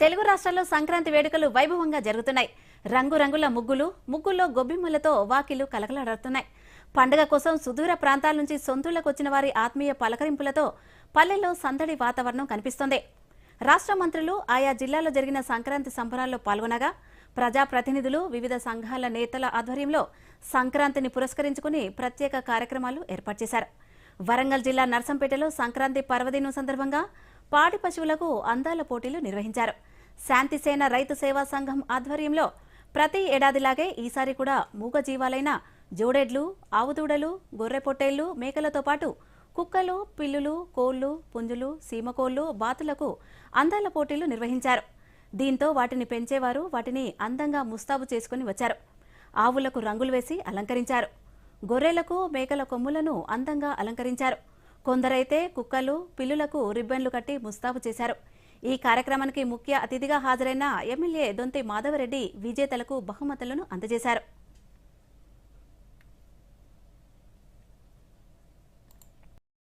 తెలుగు రాష్ట్రాల్లో సంక్రాంతి వేడుకలు వైభవంగా జరుగుతున్నాయి. రంగురంగుల ముగ్గులు ముగ్గుల్లో గొబ్బిమ్మలతో వాకిలు కలకలాడుతున్నాయి. పండుగ కోసం సుదూర ప్రాంతాల నుంచి సొంతూళ్ళకు వచ్చిన వారి ఆత్మీయ పలకరింపులతో పల్లెల్లో సందడి వాతావరణం కనిపిస్తోంది. రాష్ట్ర మంత్రులు ఆయా జిల్లాలో జరిగిన సంక్రాంతి సంబరాల్లో పాల్గొనగా ప్రజాప్రతినిధులు వివిధ సంఘాల నేతల ఆధ్వర్యంలో సంక్రాంతిని పురస్కరించుకుని ప్రత్యేక కార్యక్రమాలు ఏర్పాటు చేశారు. వరంగల్ జిల్లా నర్సంపేటలో సంక్రాంతి పర్వదినం సందర్భంగా పాడి పశువులకు అందాల పోటీలు నిర్వహించారు. శాంతిసేన రైతు సేవా సంఘం ఆధ్వర్యంలో ప్రతి ఏడాదిలాగే ఈసారి కూడా మూగజీవాలైన జోడెడ్లు ఆవుదూడలు గొర్రె పొట్టేళ్ళు మేకలతో పాటు కుక్కలు పిల్లులు కోళ్ళు పుంజులు సీమకోళ్ళు బాతులకు అందాల పోటీలు నిర్వహించారు. దీంతో వాటిని పెంచేవారు వాటిని అందంగా ముస్తాబు చేసుకుని వచ్చారు. ఆవులకు రంగులు వేసి అలంకరించారు. గొర్రెలకు మేకల కొమ్ములను అందంగా అలంకరించారు. కొందరైతే కుక్కలు పిల్లులకు రిబ్బన్లు కట్టి ముస్తాబు చేశారు. ఈ కార్యక్రమానికి ముఖ్య అతిథిగా హాజరైన ఎమ్మెల్యే దొంతి మాధవరెడ్డి విజేతలకు బహుమతులను అందజేశారు.